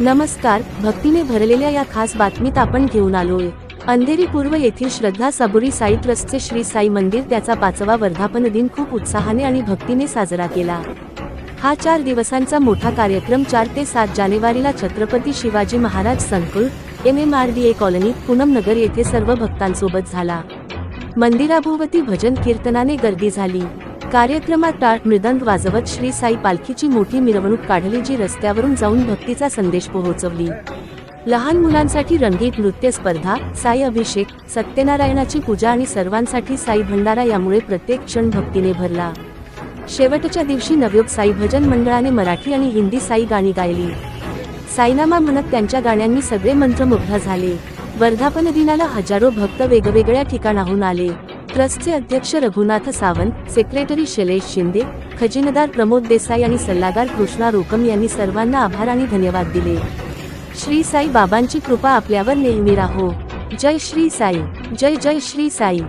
नमस्कार भक्तीने भरलेल्या या खास बातमीत आपण घेऊन आलोय. अंधेरी पूर्व येथील श्रद्धा सबुरी साई ट्रस्टचे श्री साई मंदिर त्याचा पाचवा वर्धापन दिन खूप उत्साहाने आणि भक्तीने साजरा केला. हा चार दिवसांचा मोठा कार्यक्रम चार ते सात जानेवारीला छत्रपती शिवाजी महाराज संकुल M M R D A colony Poonam Nagar येथे सर्व भक्तांसोबत झाला. मंदिराभोवती भजन कीर्तनाने गर्दी झाली. कार्यक्रमात टाळ मृदंग वाजवत श्री साई पालखीची मोठी मिरवणूक काढली जी रस्त्यावरून जाऊन भक्तीचा संदेश पोहोचवली. लहान मुलांसाठी रंगीत नृत्य स्पर्धा साई अभिषेक सत्यनारायणाची पूजा आणि सर्वांसाठी साई भंडारा यामुळे प्रत्येक क्षण भक्तीने भरला. शेवटच्या दिवशी नवयोग साई भजन मंडळाने मराठी आणि हिंदी साई गाणी गायली. साईनामा म्हणत त्यांच्या गाण्यांनी सगळे मंत्रमुग्ध झाले. वर्धापन दिनाला हजारो भक्त वेगवेगळ्या ठिकाणाहून आले. ट्रस्टचे अध्यक्ष रघुनाथ सावंत सेक्रेटरी शैलेश शिंदे खजिनदार प्रमोद देसाई आणि सल्लागार कृष्णा रोकम यांनी सर्वांना आभार आणि धन्यवाद दिले. श्री साई बाबांची कृपा आपल्यावर नेहमी राहो. जय श्री साई. जय जय श्री साई.